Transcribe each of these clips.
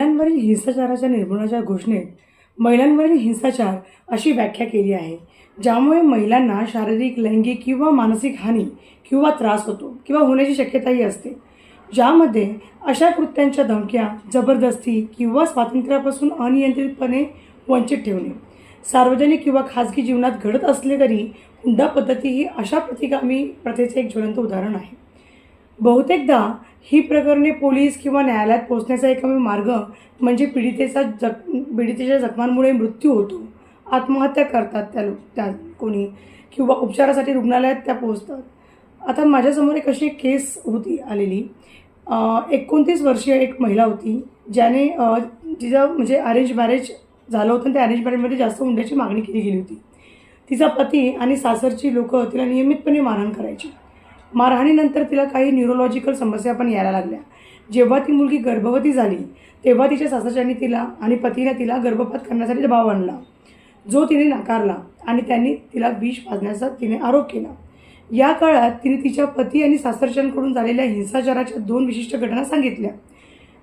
महिलांवरील हिंसाचाराच्या निर्मूलनाच्या घोषणेत महिलांवरील हिंसाचार अशी व्याख्या केली आहे ज्यामुळे महिलांना शारीरिक लैंगिक किंवा मानसिक हानी किंवा त्रास होतो किंवा होण्याची शक्यताही असते. ज्यामध्ये अशा कृत्यांच्या धमक्या जबरदस्ती किंवा स्वातंत्र्यापासून अनियंत्रितपणे वंचित ठेवणे सार्वजनिक किंवा खाजगी जीवनात घडत असले तरी हुंडा पद्धती ही अशा प्रतिगामी प्रथेचे एक ज्वलंत उदाहरण आहे. बहुतेकदा ही प्रकरणे पोलीस किंवा न्यायालयात पोहोचण्याचा एकमेव मार्ग म्हणजे पीडितेचा जख पीडितेच्या जखमांमुळे मृत्यू होतो. आत्महत्या करतात त्या लोक त्या कोणी किंवा उपचारासाठी रुग्णालयात त्या पोहोचतात. आता माझ्यासमोर एक अशी एक केस होती आलेली. एकोणतीस वर्षीय एक महिला होती ज्याने तिचं म्हणजे अरेंज मॅरेज झालं होतं त्या अरेंज मॅरेजमध्ये जास्त हुंड्याची मागणी केली गेली होती. तिचा पती आणि सासरची लोकं तिला नियमितपणे मारहाण करायची. मारहाणीनंतर तिला काही न्यूरोलॉजिकल समस्या पण यायला लागल्या. जेव्हा ती मुलगी गर्भवती झाली तेव्हा तिच्या सासरच्यांनी तिला आणि पतीने तिला गर्भपात करण्यासाठी दबाव आणला. जो तिने नाकारला आणि त्यांनी तिला विष पाजण्याचा तिने आरोप केला. या काळात तिने तिच्या पती आणि सासरच्यांकडून झालेल्या हिंसाचाराच्या दोन विशिष्ट घटना सांगितल्या.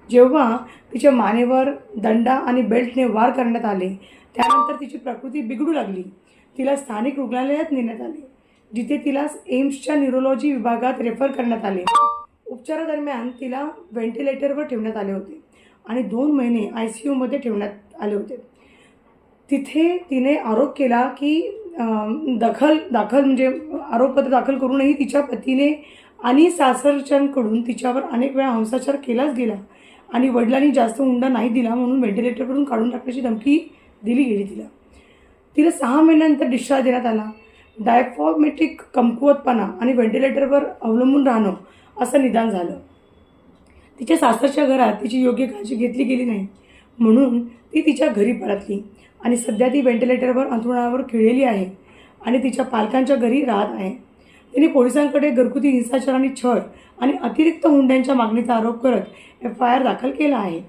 जेव्हा तिच्या मानेवर दंडा आणि बेल्टने वार करण्यात आले त्यानंतर तिची प्रकृती बिघडू लागली. तिला स्थानिक रुग्णालयात नेण्यात आले. जिथे तिला एम्सच्या न्युरोलॉजी विभागात रेफर करण्यात आले. उपचारादरम्यान तिला व्हेंटिलेटरवर ठेवण्यात आले होते आणि दोन महिने आय सी यूमध्ये ठेवण्यात आले होते. तिथे तिने आरोप केला की दखल दाखल म्हणजे आरोपपत्र दाखल करूनही तिच्या पतीने आणि सासरच्यांकडून तिच्यावर अनेक वेळा हिंसाचार केलाच गेला आणि वडिलांनी जास्त हुंडा नाही दिला म्हणून व्हेंटिलेटरवरून काढून टाकण्याची धमकी दिली गेली तिला. तिला सहा महिन्यानंतर डिस्चार्ज देण्यात आला. डायफॉर्मेट्रिक कमकुवतपणा आणि व्हेंटिलेटरवर अवलंबून राहणं असं निदान झालं. तिच्या सासरच्या घरात तिची योग्य काळजी घेतली गेली नाही. म्हणून ती तिच्या घरी परतली आणि सध्या ती व्हेंटिलेटरवर अंथरुणावर खिळलेली आहे आणि तिच्या पालकांच्या घरी राहत आहे. तिने पोलिसांकडे घरगुती हिंसाचार आणि छळ आणि अतिरिक्त हुंड्यांच्या मागणीचा आरोप करत एफ आय आर दाखल केला आहे.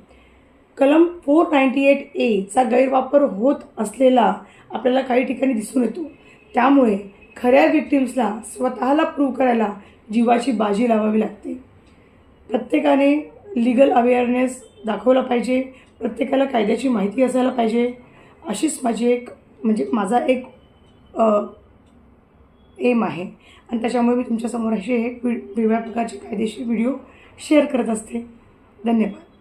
कलम फोर नाईन्टी एट एचा गैरवापर होत असलेला आपल्याला काही ठिकाणी दिसून येतो. त्यामुळे खऱ्या विक्टिम्सला स्वतःला प्रूव्ह करायला जीवाची बाजी लावावी लागते. प्रत्येकाने लिगल अवेअरनेस दाखवला पाहिजे प्रत्येकाला कायद्याची माहिती असायला पाहिजे अशीच माझी एक म्हणजे माझा एक एम आहे. आणि त्याच्यामुळे मी तुमच्यासमोर असे एक वेगवेगळ्या प्रकारचे कायदेशीर व्हिडिओ शेअर करत असते. धन्यवाद.